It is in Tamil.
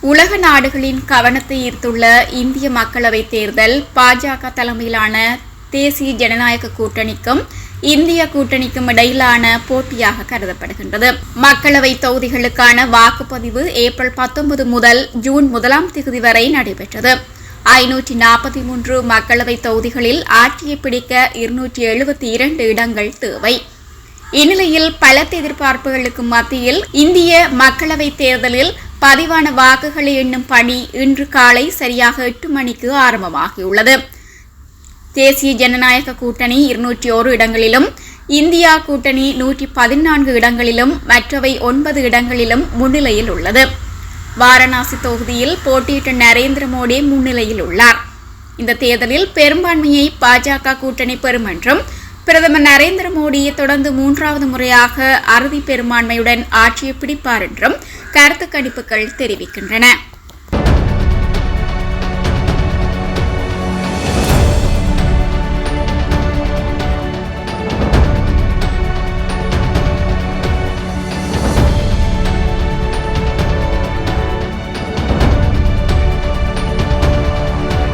உலக நாடுகளின் கவனத்தை ஈர்த்துள்ள இந்திய மக்களவைத் தேர்தல் பாஜக தலைமையிலான தேசிய ஜனநாயக கூட்டணிக்கும் இந்திய கூட்டணிக்கும் இடையிலான போட்டியாக கருதப்படுகின்றது. மக்களவை தொகுதிகளுக்கான வாக்குப்பதிவு ஏப்ரல் பத்தொன்பது முதல் ஜூன் முதலாம் தேதி வரை நடைபெற்றது. ஐநூற்றி நாற்பத்தி மூன்று மக்களவை தொகுதிகளில் ஆட்சியை பிடிக்க இருநூற்றி எழுபத்தி இரண்டு இடங்கள் தேவை. இந்நிலையில் பலத்த எதிர்பார்ப்புகளுக்கு மத்தியில் இந்திய மக்களவைத் தேர்தலில் பதிவான வாக்குகளை எண்ணும் பணி இன்று காலை சரியாக எட்டு மணிக்கு ஆரம்பமாகியுள்ளது. தேசிய ஜனநாயக கூட்டணி இருநூற்றி ஒரு இடங்களிலும் இந்தியா கூட்டணி நூற்றி பதினான்கு இடங்களிலும் மற்றவை ஒன்பது இடங்களிலும் முன்னிலையில் உள்ளது. வாரணாசி தொகுதியில் போட்டியிட்ட நரேந்திர மோடி முன்னிலையில் உள்ளார். இந்த தேர்தலில் பெரும்பான்மையை பாஜக கூட்டணி பெறும் என்றும் பிரதமர் நரேந்திர மோடி தொடர்ந்து மூன்றாவது முறையாக அறுதி பெரும்பான்மையுடன் ஆட்சியை பிடிப்பார் என்றும் கருத்து கணிப்புகள் தெரிவிக்கின்றன.